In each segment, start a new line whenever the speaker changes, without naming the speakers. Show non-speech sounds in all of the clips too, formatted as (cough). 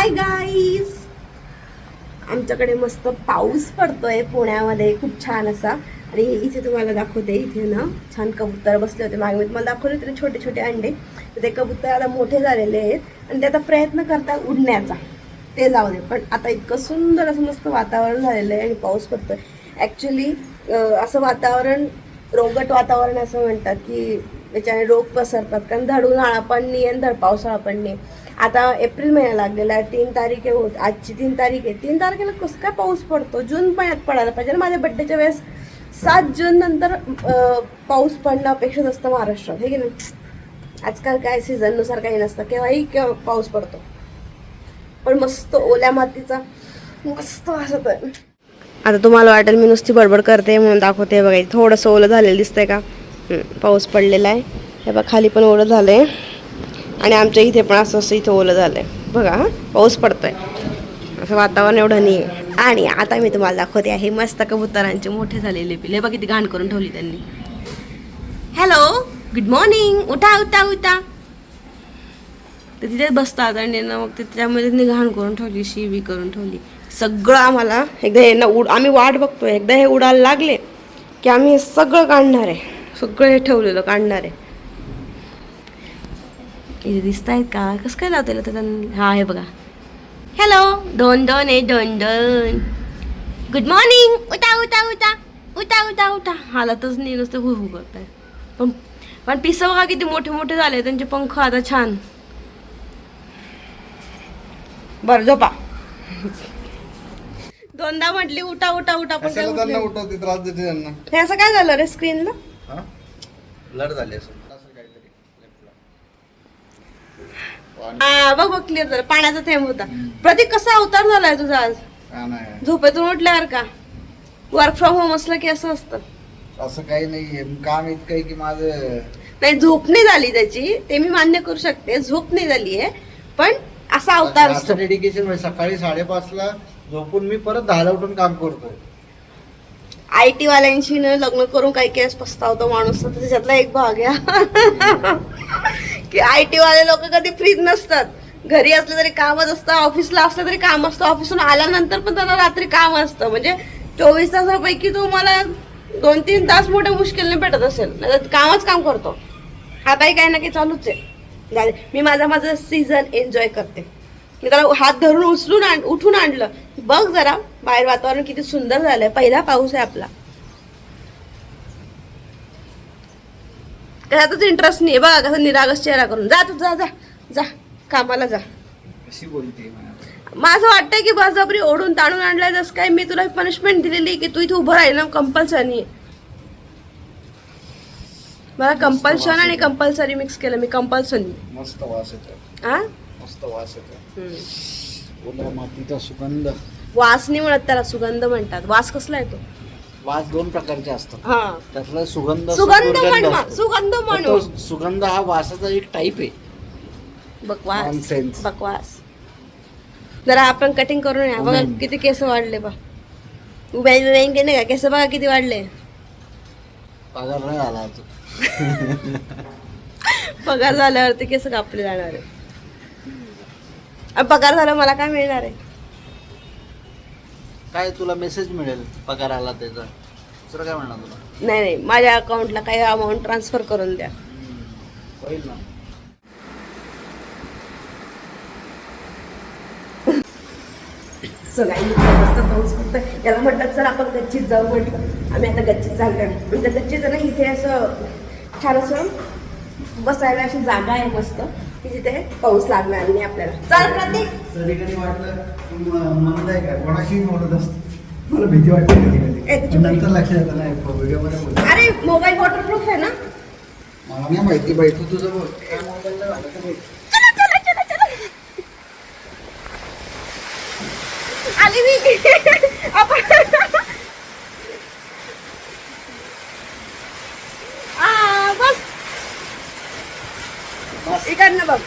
Hi guys आमच्याकडे मस्त पाऊस पडतोय पुण्यामध्ये. खूप छान असा. आणि इथे तुम्हाला दाखवते इथे ना छान कबूतर बसले होते मागे. मी तुम्हाला दाखवले होते छोटे छोटे अंडे. तर ते कबूतर आता मोठे झालेले आहेत. आणि ते आता प्रयत्न करतात उडण्याचा. ते जाऊ दे. पण आता इतकं सुंदर असं मस्त वातावरण झालेलं आहे आणि पाऊस पडतोय. ॲक्च्युली असं वातावरण रोगट वातावरण असं म्हणतात की त्याच्याने रोग पसरतात. कारण धड उन्हाळा पण नाही आणि धड पावसाळा पण नाही. आता एप्रिल महिना लागलेला आहे तीन तारीख आहे होत आजची तीन तारीख आहे. तीन तारखेला कसं काय पाऊस पडतो? जून महिन्यात पडायला पाहिजे ना. माझ्या बड्डेच्या वेळेस सात जून नंतर पाऊस पडणं अपेक्षित असतं महाराष्ट्रात. हे की नाही? आजकाल काय सीझननुसार काही नसतं. केव्हाही केव्हा पाऊस पडतो. पण मस्त ओल्या मातीचा मस्त असत आता तुम्हाला वाटेल मी नुसती बडबड करते म्हणून दाखवते. बघा थोडंसं ओलं झालेलं दिसतंय का? पाऊस पडलेला आहे. हे बघा खाली पण ओलं आहे आणि आमच्या इथे पण असं असं इथं ओलं झालंय. बघा हां पाऊस पडतोय. असं वातावरण एवढं नाही आहे आणि आता मी तुम्हाला दाखवते आहे मस्त कबुतरांचे मोठे झालेले पिले बघा किती घाण करून ठेवली त्यांनी. हॅलो गुड मॉर्निंग उठा उठा उठा. तर तिथेच बसतात आणि मग ते त्यामध्ये त्यांनी घाण करून ठेवली शिवी करून ठेवली. सगळं आम्हाला एकदा हे ना उड आम्ही वाट बघतोय. एकदा हे उडायला लागले की आम्ही हे सगळं काढणार आहे. सगळं हे ठेवलेलं काढणार आहे. इथे दिसत आहेत का? कसं काय तर त्यांनी? हा हे बघा. हॅलो दोन दोन आहे दोन दोन गुड मॉर्निंग उठा उठा उठा. उठा उठा उठा. हालतच नाही नुसतं हु हु करताय. पण पण पिसं बघा किती मोठे मोठे झाले त्यांचे पंख आता छान. बरं झोपा. दोनदा म्हटली उठा उठा उठा पण काय उठले.
उठवते? त्रास देते त्यांना.
हे असं काय झालं रे स्क्रीनला
ब्लड झाले असं असं काहीतरी पाणी
हा बघ बघ क्लिअर झालं. पाण्याचा थेंब होता. प्रतीक कसा अवतार झालाय तुझा आज?
नाही.
झोपेतून उठल्यावर का? वर्क फ्रॉम होम असलं की असं असतं.
असं काही नाहीये. काम इतकं आहे की माझं
नाही झोप नाही झाली त्याची. ते मी मान्य करू शकते. झोप नाही झाली आहे. पण असा अवतार असतो.
असं डेडिकेशन म्हणजे सकाळी साडेपाच ला झोपून मी परत दहाला उठून काम करतोय.
आय टी वाल्यांशी न लग्न करून काही केस पस्तावतो माणूस. तर त्याच्यातला एक भाग आहे. की आय टी वाले लोक कधी फ्रीज नसतात. घरी असलं तरी कामच असतं ऑफिसला असलं तरी काम असतं. ऑफिसून आल्यानंतर पण त्यांना रात्री काम असतं. म्हणजे चोवीस तासापैकी तुम्हाला दोन तीन तास मोठे मुश्किलने भेटत असेल. कामच काम करतो. हा काही काही ना काही चालूच आहे. झाले. मी माझा माझा सीझन एन्जॉय करते. मी त्याला हात धरून उचलून आण उठून आणलं. बघ जरा बाहेर वातावरण किती सुंदर झालंय. पहिला पाऊस आहे आपला. त्यातच इंटरेस्ट नाही. बघा कसं निरागस चेहरा करून. जा तू जा जा. जा. कामाला जा.
कशी बोलते
माझं वाटतंय की बळजबरी ओढून ताणून आणलाय जसं काय मी तुला पनिशमेंट दिलेली की तू इथे उभं राहील ना कंपल्सरी मला कंपल्शन आणि कंपल्सरी मिक्स केलं मी कंपल्सरी
मस्त वास येतो
हा
मस्त वास येतो मातीचा सुगंध.
वास नाही म्हणत त्याला सुगंध म्हणतात. वास कसला येतो?
वास दोन प्रकारचे असतात.
हा.
त्यातला सुगंध असतो,
सुगंध
दुर्गंध
म्हणवा
असतो.
सुगंध म्हणवा
तो सुगंध हा वासाचा एक टाईप आहे.
बकवास.
Nonsense.
बकवास. जरा आपण कटिंग करून या. बघा. किती केस वाढले बा. उभ्या केले का? केस बघा किती वाढले.
पगार नाही आला अजून. (laughs)
पगार झाल्यावरती केस कापले जाणार आहे आणि पगार झाला मला काय मिळणार आहे?
काय तुला मेसेज मिळेल पगार आला त्याचा? दुसरं काय म्हणणार तुला?
नाही नाही माझ्या अकाउंटला काही अमाऊंट ट्रान्सफर करून द्या.
होईल ना.
सगळ्यांनी मस्त पाऊस पडतोय. याला म्हटलं चल आपण गच्चीत जाऊ म्हटलं. आम्ही आता गच्चीत चाललो म्हणजे गच्चीत ना इथे असं छान असं बसायला अशी जागा आहे मस्त. की जिथे पाऊस लागणार नाही आपल्याला. चल प्रतीक.
कधी कधी वाटलं म्हणत आहे का कोणाशी बोलत असते. मला भीती वाटते कधी कधी.
ए,
पण नंतर लक्षात येतं नाही
अरे मोबाईल वॉटरप्रूफ आहे ना?
मला नाही माहिती बाई तू तुझं बोल. काय
आली मी. (laughs) आपण आ, बस
बस.
इकडनं बघ.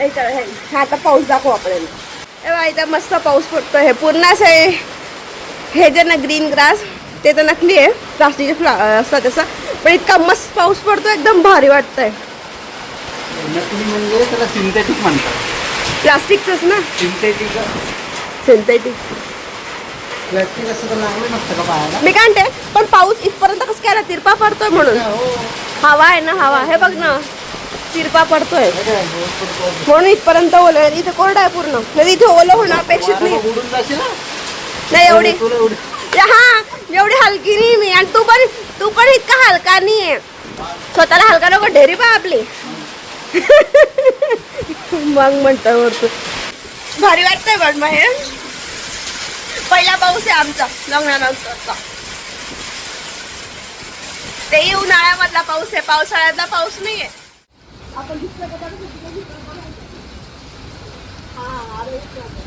इकडं हे. हा आता पाऊस दाखव आपल्याला. बा इथं मस्त पाऊस पडतोय. हे पूर्ण असं हे- जे ना ग्रीन ग्रास ते तर नकली आहे. प्लास्टिकचे फ्ला असतात तसं. पण इतका मस्त पाऊस पडतो एकदम भारी वाटतंय.
नकली म्हणजे त्याला सिंथेटिक म्हणतात.
प्लास्टिकचंच ना?
सिंथेटिक
सिंथेटिक
प्लास्टिक असं तर लागलं नसतं का पायाला
मी काय म्हणते पण पाऊस इथपर्यंत कसं काय? तिरपा पडतोय म्हणून.
हो.
हवा आहे ना हवा. हे बघ ना. तिरपा पडतोय. म्हणून इथपर्यंत ओलं आहे. इथे कोरडं आहे पूर्ण. म्हणजे इथे ओलं होणं अपेक्षित नाही. नाही एवढी हा एवढी हलकी नाही मी. आणि तू पण तू पण इतका हलका नाहीये. स्वतःला हलका नको ढेरी पा आपली. मग म्हणतो वरतू भारी वाटतंय पण मग हे पहिला पाऊस आहे आमचा लग्नानंतरचा. ते उन्हाळ्यामधला पाऊस आहे पावसाळ्यातला पाऊस नाहीये. आपण दुसऱ्या का हा, अरे, इतकं.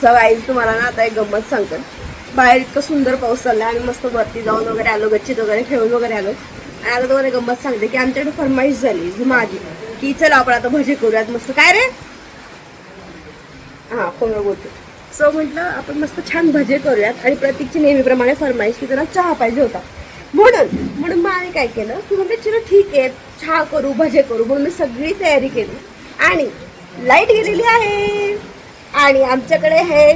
आता तुम्हाला ना आता एक गंमत सांगतो. बाहेर इतकं सुंदर पाऊस चालला आम्ही मस्त वरती जाऊन वगैरे आलो गच्चीत वगैरे खेळून वगैरे आलो. आणि आता तुम्हाला गंमत सांगते की आमच्याकडे फरमाईश झाली जी माझी. की चला आपण आता भजी करूयात मस्त. काय रे? हां कोण बोलतो. सो म्हटलं आपण मस्त छान भजे करूयात. आणि प्रतीकची नेहमीप्रमाणे फरमाईश की त्याला चहा पाहिजे होता. म्हणून म्हणून मग आम्ही काय केलं? की म्हणजे चलो ठीक आहे चहा करू भजे करू. म्हणून मी सगळी तयारी केली. आणि लाइट गेलेली आहे. आणि आमच्याकडे हे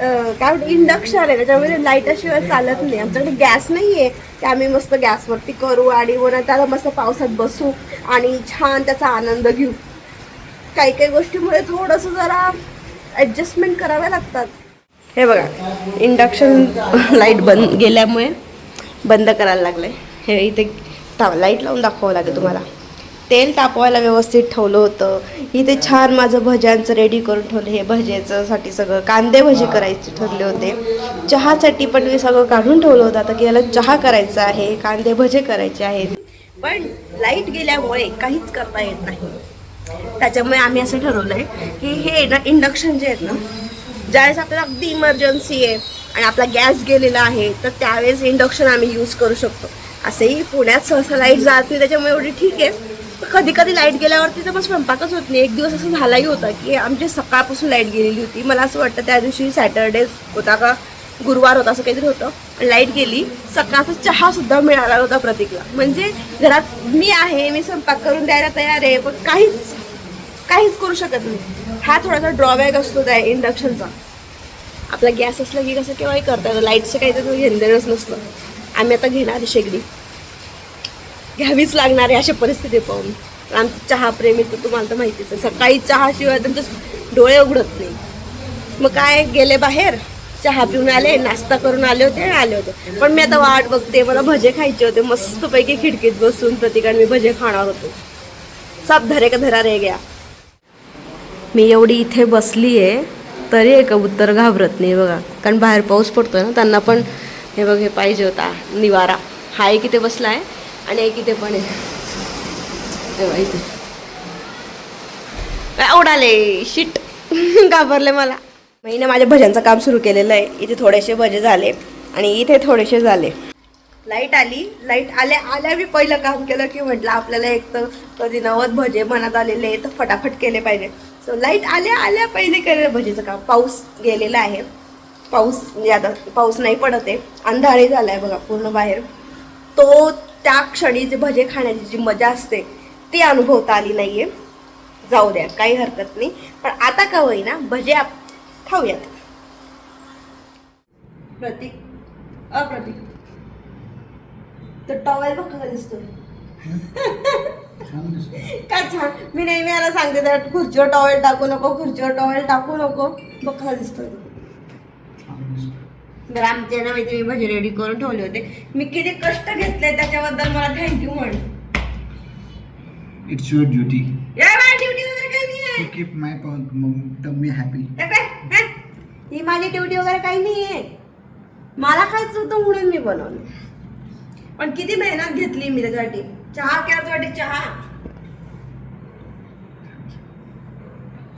काय म्हणतो इंडक्शन आहे त्याच्यामध्ये लाईटाशिवाय चालत नाही. आमच्याकडे गॅस नाही आहे की आम्ही मस्त गॅसवरती करू आणि वर त्याला मस्त पावसात बसू आणि छान त्याचा आनंद घेऊ. काही काही गोष्टीमुळे थोडंसं जरा ॲडजस्टमेंट कराव्या लागतात. हे बघा इंडक्शन लाइट (laughs) बंद गेल्यामुळे बंद करायला लागलं हे इथे लाइट लावून दाखवावं लागेल तुम्हाला. तेल तापवायला व्यवस्थित ठेवलं होतं. इथे छान माझं भज्यांचं रेडी करून ठेवलं. हे भज्याचं सगळं कांदे भजे करायचे ठरले होते. चहासाठी पण मी सगळं काढून ठेवलं होतं. आता की याला चहा करायचा आहे कांदे भजे करायचे आहेत. पण लाइट गेल्यामुळे काहीच करता येत नाही. त्याच्यामुळे आम्ही असं ठरवलं आहे की हे ना इंडक्शन जे आहेत ना ज्यावेळेस आपल्याला अगदी इमर्जन्सी आहे आणि आपला गॅस गेलेला आहे तर त्यावेळेस इंडक्शन आम्ही यूज करू शकतो. असंही पुण्यात सहसा लाइट जात नाही त्याच्यामुळे एवढी ठीक आहे. कधी कधी लाइट गेल्यावरती तर मग स्वयंपाकच होत नाही. एक दिवस असं झालाही होता की आमची सकाळपासून लाइट गेलेली होती. मला असं वाटतं त्या दिवशी सॅटरडे होता का गुरुवार होता असं काहीतरी होतं. लाइट गेली. सकाळचा चहा सुद्धा मिळाला होता प्रतीकला. म्हणजे घरात मी आहे मी स्वयंपाक करून द्यायला तयार आहे पण काहीच काहीच करू शकत नाही. हा थोडासा ड्रॉबॅक असतो त्या इंडक्शनचा आपला गॅस असला की कसं केव्हाही करता येतं. लाईटचं काही तर घेणदेणच नसतं. आम्ही आता घेणार शेगडी. घ्यावीच लागणार आहे अशा परिस्थिती पाहून. आमचं चहा प्रेमी तर तुम्हाला तर माहितीच आहे सकाळी चहाशिवाय त्यांचे डोळे उघडत नाही. मग काय गेले बाहेर चहा पिऊन आले नाश्ता करून आले होते आणि आले होते. पण मी आता वाट बघते मला भजे खायचे होते मस्तपैकी खिडकीत बसून प्रतिकाने मी भजे खाणार होतो. सब धरे का धरा रे गया. मी एवढी इथे बसली आहे तरी एक कबूतर घाबरत नाही बघा. कारण बाहेर पाऊस पडतोय ना त्यांना पण हे बघ हे पाहिजे होता निवारा. हा एक इथे बसला आहे आणि एक इथे पण आहे. इथे काय उडाले शिट घाबरले मला. महिने माझ्या भज्यांचं काम सुरू केलेलं आहे. इथे थोडेसे भजे झाले आणि इथे थोडेसे झाले. लाइट आली. लाइट आल्या आल्या मी पहिलं काम केलं की म्हटलं आपल्याला एक तर कधी नवद भजे मनात आलेले तर फटाफट केले पाहिजे. सो लाइट आल्या आल्या पहिले केलेलं भजेचं काम. पाऊस गेलेला आहे. पाऊस म्हणजे आता पाऊस नाही पडत आहे. अंधारे झाला आहे बघा पूर्ण बाहेर. तो त्या क्षणी जे भजे खाण्याची जी मजा असते ती अनुभवता आली नाहीये. जाऊ द्या काही हरकत नाही. पण आता का होईना भजे आप खाऊयात. प्रतीक. अप्रतीक. तर टॉवेल बघ कसा दिसतोय. (laughs)
का
काय छान. मी नेहमी याला सांगते त्या खुर्चीवर टॉवेल टाकू नको खुर्चीवर टॉवेल टाकू नको. बघ कसा दिसतोय तर आमच्या ना माहिती मी भजी रेडी करून ठेवले होते. मी किती कष्ट घेतले त्याच्याबद्दल मला थँक्यू म्हण.
इट्स युअर ड्युटी
ड्युटी वगैरे काही नाही आहे.
To keep my tummy happy?
ही माझी ड्युटी वगैरे काही नाही आहे. मला खायचं होतं म्हणून मी बनवलं. पण किती मेहनत घेतली मी त्याच्यासाठी. चहा केला त्यासाठी चहा.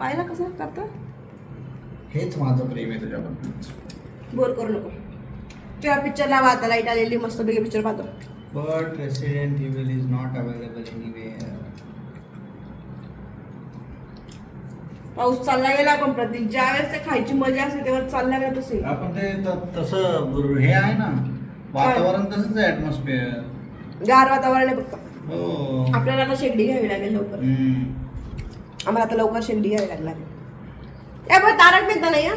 पाहिलं कसं करतं?
हेच माझं प्रेम आहे तुझ्याबद्दल.
बोर करू नको. चला पिक्चर लावा आता लाइट आलेली मस्त पिक्चर पाहतो.
But Resident Evil is not available anywhere.
पाऊस चालला गेला पण प्रतीक ज्या वेळेस ते खायची मजा असते तेव्हा चालला गेला तसे
आपण ते त- तसं बरोबर हे आहे ना वातावरण तसंच आहे ऍटमॉस्फिअर
गार वातावरण आहे फक्त.
हो.
आपल्याला आता शेगडी घ्यावी लागेल लवकर.
हम्म.
आम्हाला आता लवकर शेगडी घ्यावी लागणार बरं तारक मेहता नाही हा?